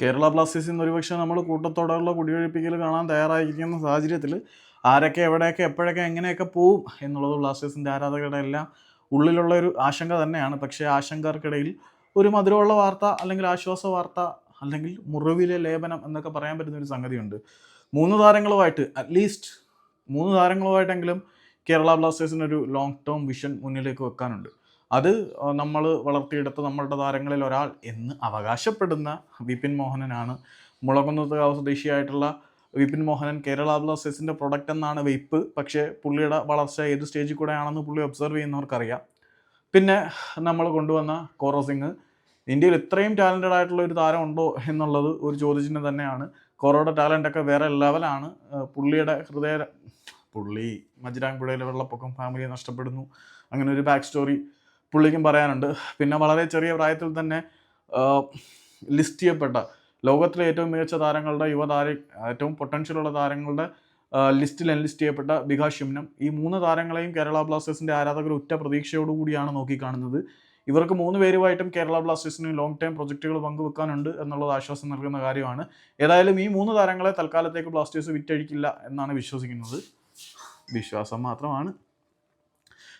കേരള ബ്ലാസ്റ്റേഴ്സിൽ ഒരുപക്ഷെ നമ്മൾ കൂട്ടത്തോടെയുള്ള കുടിയൊഴിപ്പിക്കൽ കാണാൻ തയ്യാറായിരിക്കുന്ന സാഹചര്യത്തിൽ ആരൊക്കെ എവിടെയൊക്കെ എപ്പോഴൊക്കെ എങ്ങനെയൊക്കെ പോവും എന്നുള്ളത് ബ്ലാസ്റ്റേഴ്സിന്റെ ആരാധകരുടെ എല്ലാം ഉള്ളിലുള്ള ഒരു ആശങ്ക തന്നെയാണ്. പക്ഷേ ആശങ്കർക്കിടയിൽ ഒരു മധുരമുള്ള വാർത്ത അല്ലെങ്കിൽ ആശ്വാസ വാർത്ത അല്ലെങ്കിൽ മുറിവിലെ ലേപനം എന്നൊക്കെ പറയാൻ പറ്റുന്ന ഒരു സംഗതിയുണ്ട്. മൂന്ന് താരങ്ങളുമായിട്ട് അറ്റ്ലീസ്റ്റ് മൂന്ന് താരങ്ങളുമായിട്ടെങ്കിലും കേരള ബ്ലാസ്റ്റേഴ്സിന് ഒരു ലോങ് ടേം വിഷൻ മുന്നിലേക്ക് വെക്കാനുണ്ട്. അത് നമ്മൾ വളർത്തിയെടുത്ത നമ്മളുടെ താരങ്ങളിൽ ഒരാൾ എന്ന് അവകാശപ്പെടുന്ന വിപിൻ മോഹനനാണ്. മുളകുന്നത്തുകാവ് സ്വദേശിയായിട്ടുള്ള വിപിൻ മോഹനൻ കേരള ബ്ലാസ്റ്റേഴ്സിന്റെ പ്രൊഡക്റ്റ് എന്നാണ് വെയ്പ്പ്. പക്ഷേ പുള്ളിയുടെ വളർച്ച ഏത് സ്റ്റേജിൽ കൂടെ ആണെന്ന് പുള്ളി ഒബ്സർവ് ചെയ്യുന്നവർക്കറിയാം. പിന്നെ നമ്മൾ കൊണ്ടുവന്ന കോറോസിങ് ഇന്ത്യയിൽ ഇത്രയും ടാലന്റഡ് ആയിട്ടുള്ള ഒരു താരം ഉണ്ടോ എന്നുള്ളത് ഒരു ചോദ്യചിഹ്നം തന്നെയാണ്. കോറോയുടെ ടാലന്റൊക്കെ വേറെ ലെവലാണ് പുള്ളിയുടെ ഹൃദയ പുള്ളി മജിരാങ്പുഴയിലെ വെള്ളപ്പൊക്കം ഫാമിലിയെ നഷ്ടപ്പെടുന്നു. അങ്ങനെ ഒരു ബാക്ക് സ്റ്റോറി പുള്ളിക്കും പറയാനുണ്ട്. പിന്നെ വളരെ ചെറിയ പ്രായത്തിൽ തന്നെ ലിസ്റ്റ് ചെയ്യപ്പെട്ട ലോകത്തിലെ ഏറ്റവും മികച്ച താരങ്ങളുടെ യുവതാര ഏറ്റവും പൊട്ടൻഷ്യലുള്ള താരങ്ങളുടെ ലിസ്റ്റിൽ എൻലിസ്റ്റ് ചെയ്യപ്പെട്ട വികാസ് ഷിംനം ഈ മൂന്ന് താരങ്ങളെയും കേരള ബ്ലാസ്റ്റേഴ്സിന്റെ ആരാധകർ ഉറ്റ പ്രതീക്ഷയോടുകൂടിയാണ് നോക്കിക്കാണുന്നത്. ഇവർക്ക് മൂന്ന് പേരുമായിട്ടും കേരള ബ്ലാസ്റ്റേഴ്സിന് ലോങ് ടൈം പ്രൊജക്റ്റുകൾ പങ്കുവെക്കാനുണ്ട് എന്നുള്ളത് ആശ്വാസം നൽകുന്ന കാര്യമാണ്. ഏതായാലും ഈ മൂന്ന് താരങ്ങളെ തൽക്കാലത്തേക്ക് ബ്ലാസ്റ്റേഴ്സ് വിറ്റഴിക്കില്ല എന്നാണ് വിശ്വസിക്കുന്നത്. വിശ്വാസം മാത്രമാണ്.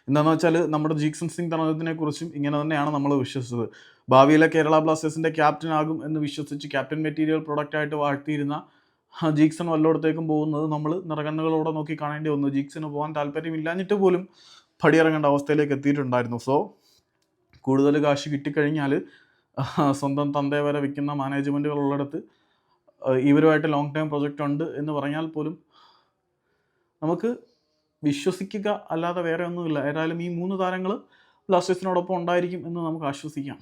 എന്താണെന്ന് വെച്ചാൽ നമ്മുടെ ജീക്സൺ സിംഗ് തണത്തിനെ കുറിച്ചും ഇങ്ങനെ തന്നെയാണ് നമ്മൾ വിശ്വസിച്ചത്. ഭാവിയിലെ കേരള ബ്ലാസ്റ്റേഴ്സിന്റെ ക്യാപ്റ്റൻ ആകും എന്ന് വിശ്വസിച്ച് ക്യാപ്റ്റൻ മെറ്റീരിയൽ പ്രൊഡക്റ്റ് ആയിട്ട് വാഴ്ത്തിയിരുന്ന ജീക്സൺ വല്ലോടത്തേക്കും പോകുന്നത് നമ്മൾ നിറകണ്ണുകളോടെ നോക്കി കാണേണ്ടി വന്നു. ജീക്സന് പോകാൻ താല്പര്യമില്ലാഞ്ഞിട്ട് പോലും പടിയിറങ്ങേണ്ട അവസ്ഥയിലേക്ക് എത്തിയിട്ടുണ്ടായിരുന്നു. സോ കൂടുതൽ കാശ് കിട്ടിക്കഴിഞ്ഞാൽ സ്വന്തം തന്തയെ വരെ വിൽക്കുന്ന മാനേജ്മെന്റുകൾ ഉള്ളിടത്ത് ഇവരുമായിട്ട് ലോങ് ടൈം പ്രൊജക്റ്റ് ഉണ്ട് എന്ന് പറഞ്ഞാൽ പോലും നമുക്ക് വിശ്വസിക്കുക അല്ലാതെ വേറെ ഒന്നുമില്ല. ഏതായാലും ഈ മൂന്ന് താരങ്ങൾ ബ്ലാസ്റ്റേഴ്സിനോടൊപ്പം ഉണ്ടായിരിക്കും എന്ന് നമുക്ക് ആശ്വസിക്കാം.